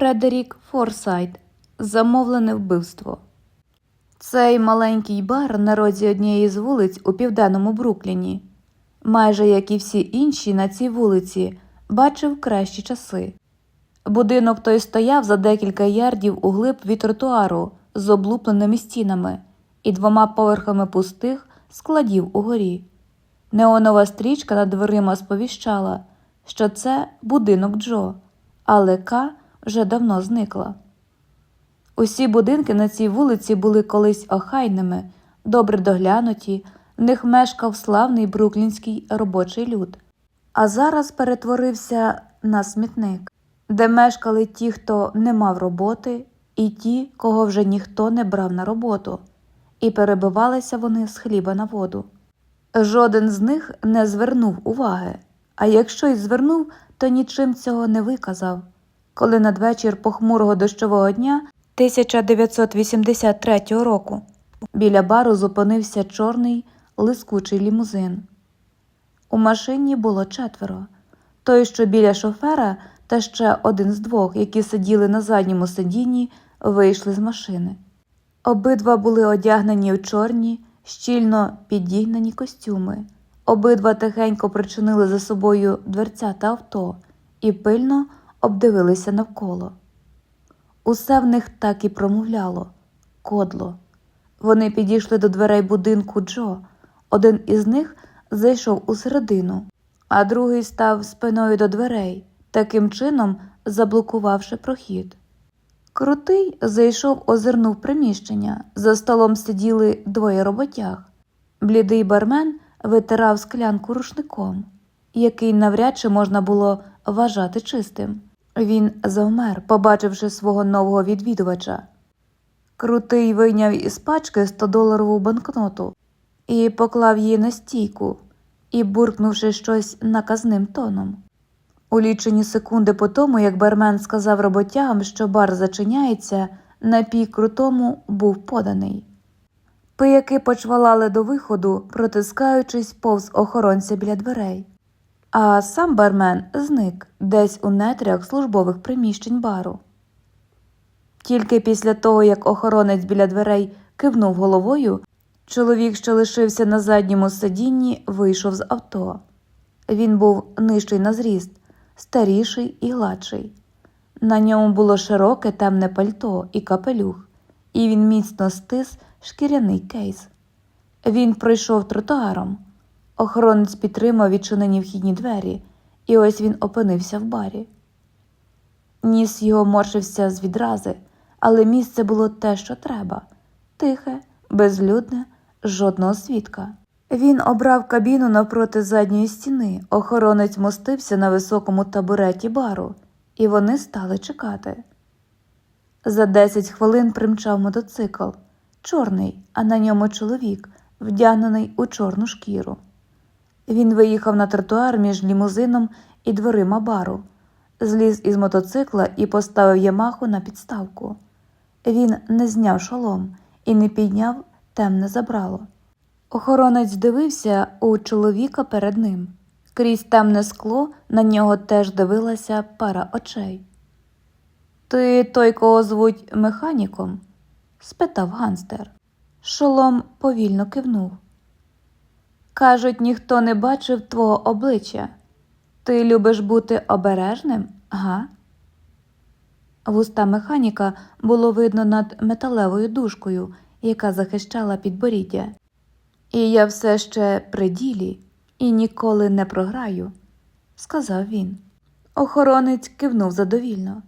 Фредерік Форсайт. Замовлене вбивство. Цей маленький бар на розі однієї з вулиць у південному Брукліні, майже як і всі інші на цій вулиці, бачив кращі часи. Будинок той стояв за декілька ярдів у глиб від тротуару з облупленими стінами і двома поверхами пустих складів угорі. Неонова стрічка над дверима сповіщала, що це будинок Джо, але К вже давно зникла. Усі будинки на цій вулиці були колись охайними, добре доглянуті, в них мешкав славний бруклінський робочий люд, а зараз перетворився на смітник, де мешкали ті, хто не мав роботи, і ті, кого вже ніхто не брав на роботу, і перебивалися вони з хліба на воду. Жоден з них не звернув уваги, а якщо й звернув, то нічим цього не виказав. Коли надвечір похмурого дощового дня 1983 року біля бару зупинився чорний лискучий лімузин. У машині було четверо. Той, що біля шофера, та ще один з двох, які сиділи на задньому сидінні, вийшли з машини. Обидва були одягнені в чорні, щільно підігнані костюми. Обидва тихенько причинили за собою дверця та авто і пильно обдивилися навколо. Усе в них так і промовляло кодло. Вони підійшли до дверей будинку Джо. Один із них зайшов у середину, а другий став спиною до дверей, таким чином заблокувавши прохід. Крутий зайшов, озирнув приміщення. За столом сиділи двоє роботяг. Блідий бармен витирав склянку рушником, який навряд чи можна було вважати чистим. Він завмер, побачивши свого нового відвідувача. Крутий вийняв із пачки 100-доларову банкноту і поклав її на стійку, і, буркнувши щось наказним тоном. У лічені секунди по тому, як бармен сказав роботягам, що бар зачиняється, напій крутому був поданий. Пияки почвалали до виходу, протискаючись повз охоронця біля дверей. А сам бармен зник десь у нетрях службових приміщень бару. Тільки після того, як охоронець біля дверей кивнув головою, чоловік, що лишився на задньому сидінні, вийшов з авто. Він був нижчий на зріст, старіший і гладший. На ньому було широке темне пальто і капелюх, і він міцно стис шкіряний кейс. Він пройшов тротуаром. Охоронець підтримав відчинені вхідні двері, і ось він опинився в барі. Ніс його моршився з відрази, але місце було те, що треба тихе, безлюдне, жодного свідка. Він обрав кабіну навпроти задньої стіни, охоронець мостився на високому табуреті бару, і вони стали чекати. За десять хвилин примчав мотоцикл, чорний, а на ньому чоловік, вдягнений у чорну шкіру. Він виїхав на тротуар між лімузином і дверима бару, зліз із мотоцикла і поставив Ямаху на підставку. Він не зняв шолом і не підняв темне забрало. Охоронець дивився у чоловіка перед ним. Крізь темне скло на нього теж дивилася пара очей. Ти той, кого звуть механіком? спитав ганстер. Шолом повільно кивнув. Кажуть, ніхто не бачив твого обличчя. Ти любиш бути обережним, га? Вуста механіка було видно над металевою дужкою, яка захищала підборіддя. І я все ще при ділі і ніколи не програю, сказав він. Охоронець кивнув задовільно.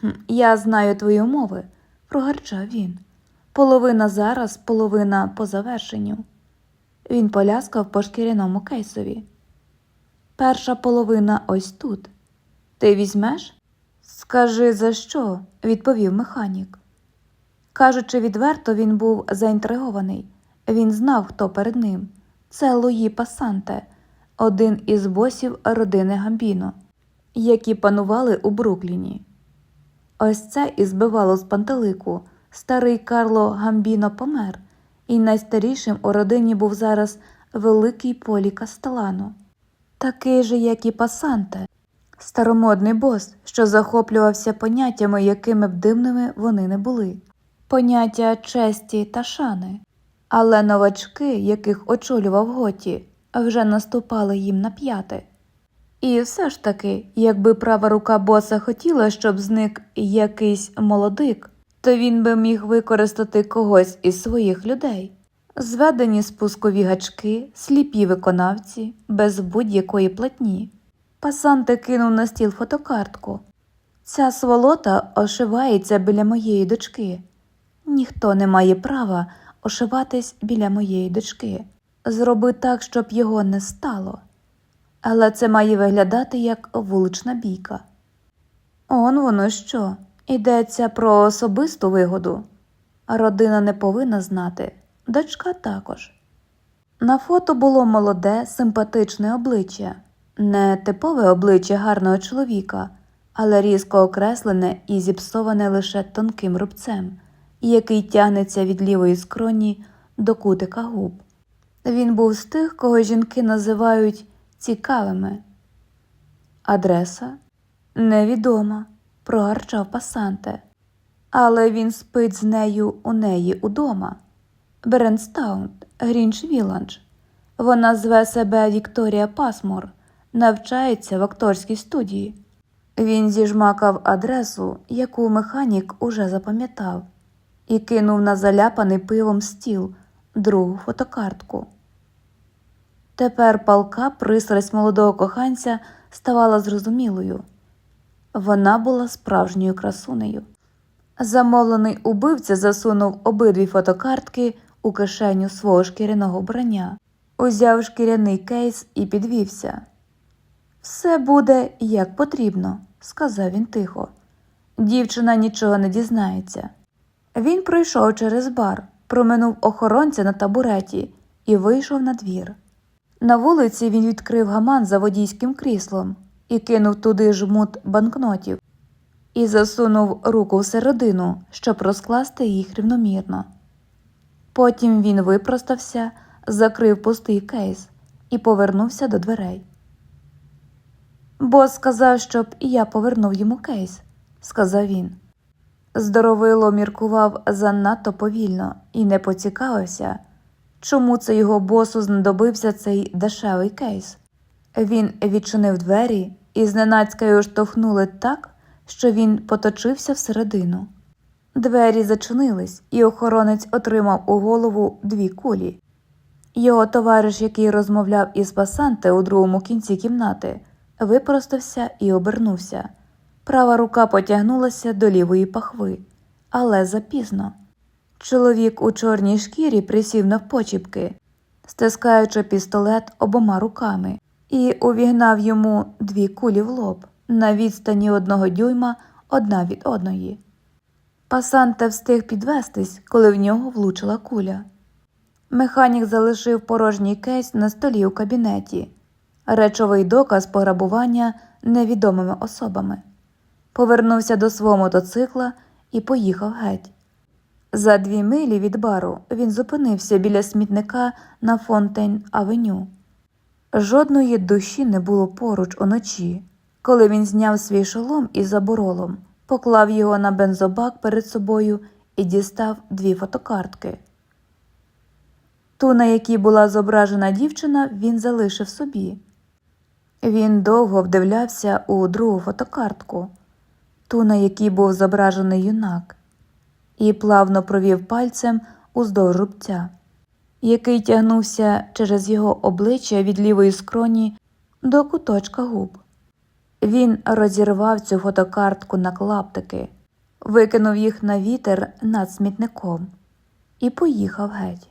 «Хм, Я знаю твої умови, прогарчав він. Половина зараз, половина по завершенню. Він поляскав по шкіряному кейсові. Перша половина ось тут. Ти візьмеш? Скажи, за що? відповів механік. Кажучи відверто, він був заінтригований. Він знав, хто перед ним. Це Луї Пасанте, один із босів родини Гамбіно, які панували у Брукліні. Ось це і збивало з пантелику. Старий Карло Гамбіно помер, і найстарішим у родині був зараз великий полі Кастелано, такий же, як і Пасанте, старомодний бос, що захоплювався поняттями, якими б дивними вони не були, поняття честі та шани. Але новачки, яких очолював Готі, вже наступали їм на п'яти. І все ж таки, якби права рука боса хотіла, щоб зник якийсь молодик, то він би міг використати когось із своїх людей. Зведені спускові гачки, сліпі виконавці, без будь-якої платні. Пасанте кинув на стіл фотокартку. Ця сволота ошивається біля моєї дочки. Ніхто не має права ошиватись біля моєї дочки. Зроби так, щоб його не стало. Але це має виглядати як вулична бійка. Он воно що, йдеться про особисту вигоду. Родина не повинна знати, дочка також. На фото було молоде, симпатичне обличчя, не типове обличчя гарного чоловіка, але різко окреслене і зіпсоване лише тонким рубцем, який тягнеться від лівої скроні до кутика губ. Він був з тих, кого жінки називають цікавими. Адреса невідома, прогарчав пасанте. Але він спить з нею у неї удома. Беренстаун, Грінч Віландж. Вона зве себе Вікторія Пасмор, навчається в акторській студії. Він зіжмакав адресу, яку механік уже запам'ятав, і кинув на заляпаний пивом стіл другу фотокартку. Тепер палка пристрасть молодого коханця ставала зрозумілою. Вона була справжньою красунею. Замовлений убивця засунув обидві фотокартки у кишеню свого шкіряного вбрання, узяв шкіряний кейс і підвівся. Все буде як потрібно, сказав він тихо. Дівчина нічого не дізнається. Він пройшов через бар, проминув охоронця на табуреті і вийшов на двір. На вулиці він відкрив гаман за водійським кріслом і кинув туди жмут банкнотів і засунув руку всередину, щоб розкласти їх рівномірно. Потім він випростався, закрив пустий кейс і повернувся до дверей. Бос сказав, щоб я повернув йому кейс, сказав він. Здоровило міркував занадто повільно і не поцікавився, чому це його босу знадобився цей дешевий кейс. Він відчинив двері і зненацька його штовхнули так, що він поточився всередину. Двері зачинились, і охоронець отримав у голову дві кулі. Його товариш, який розмовляв із пасанте у другому кінці кімнати, випростався і обернувся. Права рука потягнулася до лівої пахви, але запізно. Чоловік у чорній шкірі присів навпочіпки, стискаючи пістолет обома руками, і увігнав йому дві кулі в лоб на відстані одного дюйма одна від одної. Пасанте встиг підвестись, коли в нього влучила куля. Механік залишив порожній кейс на столі у кабінеті, речовий доказ пограбування невідомими особами. Повернувся до свого мотоцикла і поїхав геть. За дві милі від бару він зупинився біля смітника на Фонтейн Авеню. Жодної душі не було поруч уночі, коли він зняв свій шолом із заборолом, поклав його на бензобак перед собою і дістав дві фотокартки. Ту, на якій була зображена дівчина, він залишив собі. Він довго вдивлявся у другу фотокартку, ту, на якій був зображений юнак, і плавно провів пальцем уздовж рубця, який тягнувся через його обличчя від лівої скроні до куточка губ. Він розірвав цю фотокартку на клаптики, викинув їх на вітер над смітником і поїхав геть.